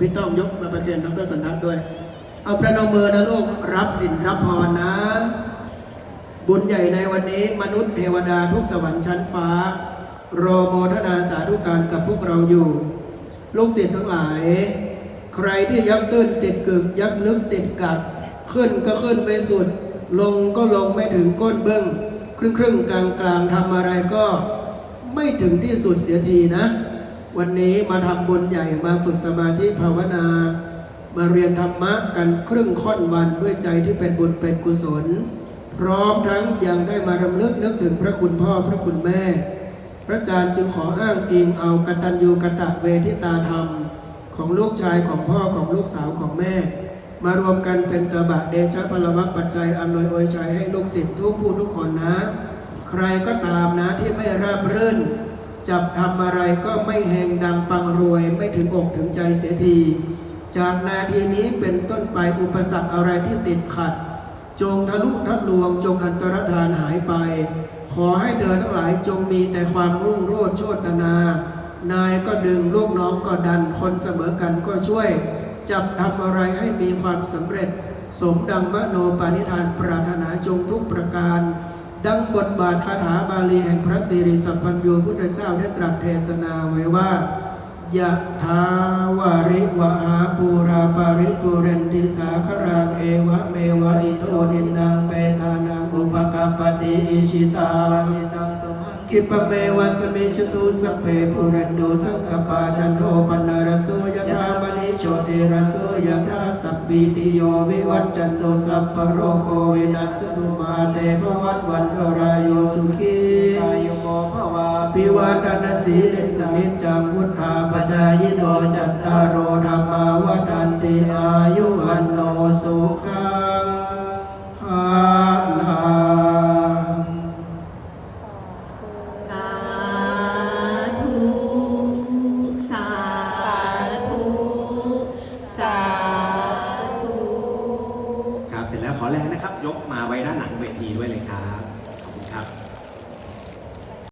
พี่ต้องยกมาประเคนดรสันทัศน์ด้วย เอาประนมมือนะลูกรับสินรับพรนะ บุญใหญ่ในวันนี้มนุษย์เทวดาทุกสวรรค์ชั้นฟ้า รอโมทนาสาธุการกับพวกเราอยู่ ลูกศิษย์ทั้งหลาย ใครที่ยักตื้นติดกึกยักลึกติดกัด ขึ้นก็ขึ้นไม่สุด ลงก็ลงไม่ถึงก้นเบื้องครึ่งครึ่งกลางกลางทำอะไรก็ไม่ถึงที่สุดเสียทีนะ วันนี้มาทำบุญใหญ่มาฝึกสมาธิภาวนา มาเรียนธรรมะกันครึ่งค่อนวันด้วยใจที่เป็นบุญเป็นกุศล พร้อมทั้งยังได้มารำลึกนึกถึงพระคุณพ่อพระคุณแม่ พระอาจารย์จึงขออ้างอิงเอากตัญญูกะตะเวทิตาธรรม ของลูกชายของพ่อของลูกสาวของแม่ มารวมกันเป็นตบะเดชะพลวัตปัจจัยอำนวยอวยชัยให้ลูกศิษย์ทุกผู้ทุกคนนะ ใครก็ตามนะที่ไม่ราบรื่น จับทำอะไรก็ไม่แหงดังปังรวย ไม่ถึงอกถึงใจเสียที จากนาทีนี้เป็นต้นไปอุปสรรคอะไรที่ติดขัด จงทะลุทะลวงจงอันตรธานหายไป ขอให้เธอทั้งหลายจงมีแต่ความรุ่งโรจน์โชตนา นายก็ดึงลูกน้องก็ดันคนเสมอกันก็ช่วย จับทำอะไรให้มีความสำเร็จ สมดังมโนปานิธานปรารถนาจงทุกประการ ดังบทบาทคาถาบาลีแห่งพระสิริสัพพัญโยพุทธเจ้าได้ตรัสเทศนาไว้ว่ายะทาวาริวหาปูราปาริปุเรนติสาครังเอวะเมวะอิโตนินังเปตานังอุปกปปติอิชิตา คิปเมวะสมิจตุสัพเพปุเรนโดสังกปาจันโทปนารโสยะธามณิโชติรโสยะธาสัพพิติโยวิวัจจันโตสัพพโรโควินัสสตุมาเตภวัตวันตรายโยสุขีอายุโมภวาปิวาตนาสีลิสนิจจังพุทธาปจายโนจัตตารโอธรรมาวันติอา สาธุครับเสร็จแล้วขอแรงนะครับ ยกมาไว้ด้านหลังเวทีด้วยเลยครับ ขอบคุณครับ